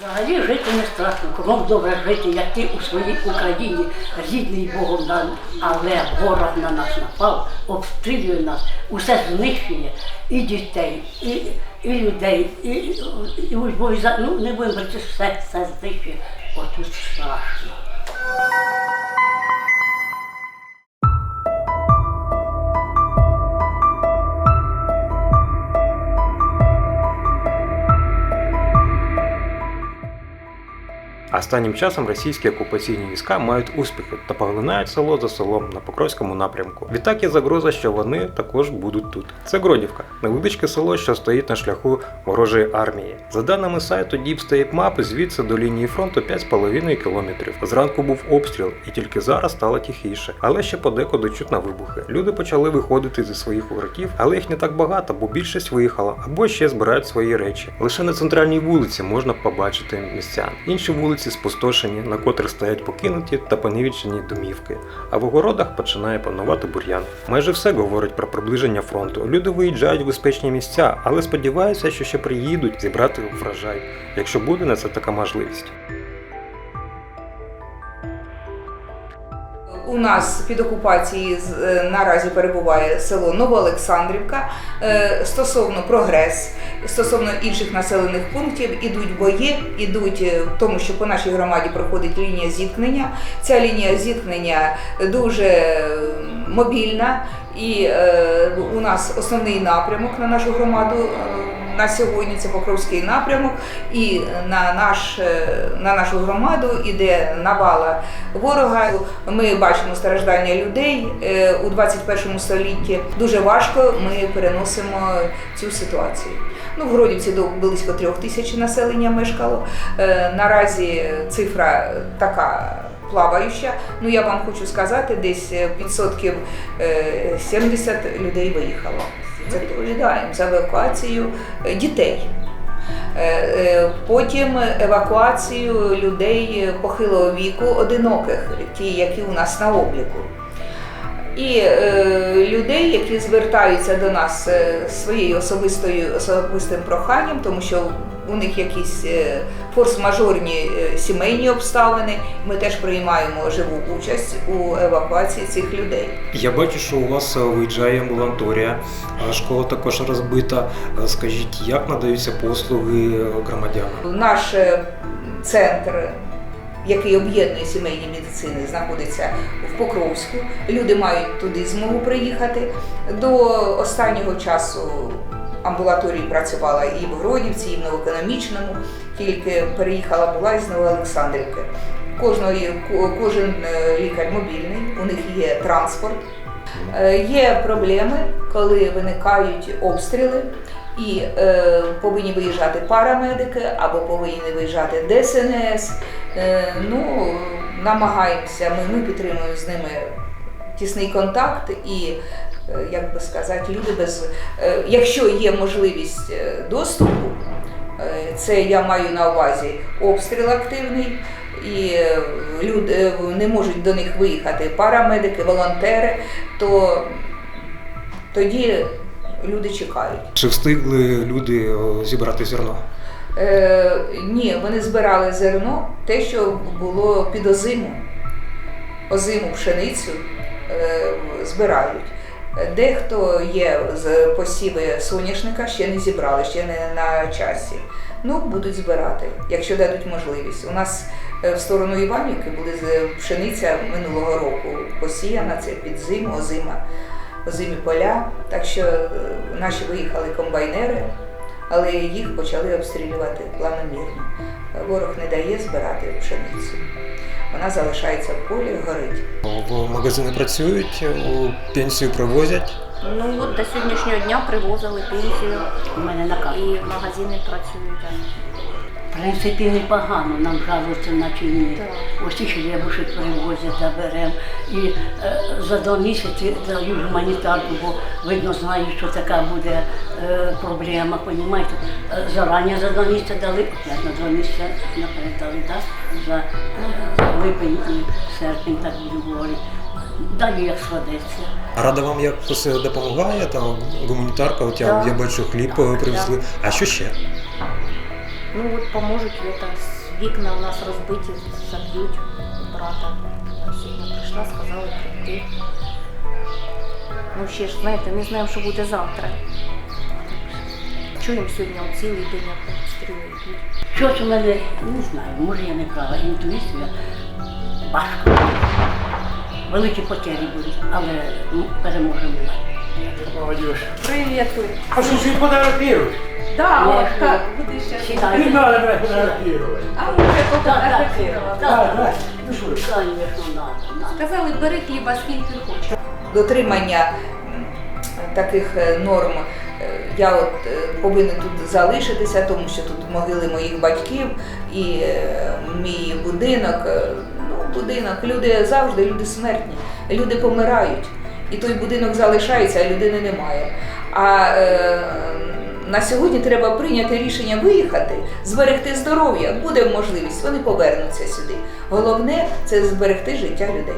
Взагалі жити не страшно, кругом добре жити, як ти у своїй Україні, рідний Богом дан, але ворог на нас напав, обстрілює нас, усе знищує, і дітей, і, і людей, і, і, і ну, не будемо говорити, все, все знищує. Отут страшно. Останнім часом російські окупаційні війська мають успіхи та поглинають село за селом на Покровському напрямку. Відтак є загроза, що вони також будуть тут. Це Гродівка, невеличке село, що стоїть на шляху ворожої армії. За даними сайту Deep State Map, звідси до лінії фронту 5,5 кілометрів. Зранку був обстріл, і тільки зараз стало тихіше, але ще подекуди чутно вибухи. Люди почали виходити зі своїх воротів, але їх не так багато, бо більшість виїхала або ще збирають свої речі. Лише на центральній вулиці можна побачити містян. Інші вулиці спустошені, на котрих стоять покинуті та понівічені домівки. А в огородах починає панувати бур'ян. Майже все говорить про приближення фронту. Люди виїжджають в безпечні місця, але сподіваються, що ще приїдуть зібрати врожай, якщо буде на це така можливість. У нас під окупацією е, наразі перебуває село Новоолександрівка. Е, Стосовно прогрес, стосовно інших населених пунктів, ідуть бої, ідуть е, в тому, що по нашій громаді проходить лінія зіткнення. Ця лінія зіткнення дуже мобільна, і у нас основний напрямок на нашу громаду. На сьогодні це Покровський напрямок, і на, наш, е, на нашу громаду іде навала ворога. Ми бачимо страждання людей е, у 21 столітті. Дуже важко ми переносимо цю ситуацію. Ну, в Гродівці до близько трьох тисяч населення мешкало. Е, Наразі цифра така. Плаваюча, ну я вам хочу сказати, десь відсотків е, 70 людей виїхало. Це відповідаємо за евакуацію е, дітей. Е, е, Потім евакуацію людей похилого віку, одиноких, ті, які у нас на обліку. І людей, які звертаються до нас своєю особистою особистим проханням, тому що у них якісь е, форс-мажорні е, сімейні обставини. Ми теж приймаємо живу участь у евакуації цих людей. Я бачу, що у вас е, виїжджає амбулаторія, школа також розбита. Скажіть, як надаються послуги громадянам? Наш центр, який об'єднує сімейні медицини, знаходиться в Покровську. Люди мають туди змогу приїхати. До останнього часу амбулаторія працювала і в Гродівці, і в Новоекономічному, тільки переїхала була із Новоолександрівки. Кожної, кожен е, лікар мобільний, у них є транспорт. Е, Є проблеми, коли виникають обстріли, і е, повинні виїжджати парамедики або повинні виїжджати ДСНС. Е, ну, намагаємося, ми, ми підтримуємо з ними тісний контакт і. Е, Як би сказати, люди без е, якщо є можливість е, доступу, це я маю на увазі обстріл активний, і люди не можуть до них виїхати парамедики, волонтери, то тоді люди чекають. Чи встигли люди зібрати зерно? Е, ні, вони збирали зерно, те, що було під озиму. Озиму пшеницю е, збирають. Дехто є з посіви соняшника, ще не зібрали, ще не на часі. Ну, будуть збирати, якщо дадуть можливість. У нас е, в сторону Іванівки з- пшениця минулого року посіяна, це під зиму, озима, озимі поля. Так що е, наші виїхали комбайнери, але їх почали обстрілювати планомірно. Ворог не дає збирати пшеницю. Вона залишається в полі, горить. В магазини працюють, пенсію привозять. Ну от до сьогоднішнього дня привозили пенсію У мене на карту. і магазини працюють. В принципі, непогано нам жалуються на. Так. Ось і хлібушек привозять, заберемо. І е, за два місяці дають гуманітарку, бо видно знають, що така буде е, проблема, понімаєте? Е, Зарані за два місяці дали, опять на два місяці наперед дали, так? За е, липень серпень, так буду говорити. Далі як складеться. А рада вам якось допомагає, там гуманітарка, от я, Так. я бачу хліб е, привезли. А що ще? Ну от поможуть с- вікна у нас розбиті, заб'ють брата. Сьогодні прийшла, сказала прийти. Ну ще ж, знаєте, не знаємо, що буде завтра. Чуємо сьогодні цілий день, обстріли йдуть. Щось у мене, не знаю, може я не права, інтуїція важко. Великі потері будуть, але ну, переможемо. Молодежь. Привіт! А что же фотографируешь? Да, ну, так, будеш ще. Не надо брать фотографировать. А да. Ну что, Звісно, надо, надо. Сказали, бери хліба скільки хочеш. дотримання таких е, норм. Я от е, повинен тут залишитися, тому що тут могили моїх батьків і е, мій будинок. е, Ну, будинок, люди завжди, люди смертні, люди помирають. І той будинок залишається, а людини немає. А е, на сьогодні треба прийняти рішення виїхати, зберегти здоров'я. Буде можливість, вони повернуться сюди. Головне це зберегти життя людей.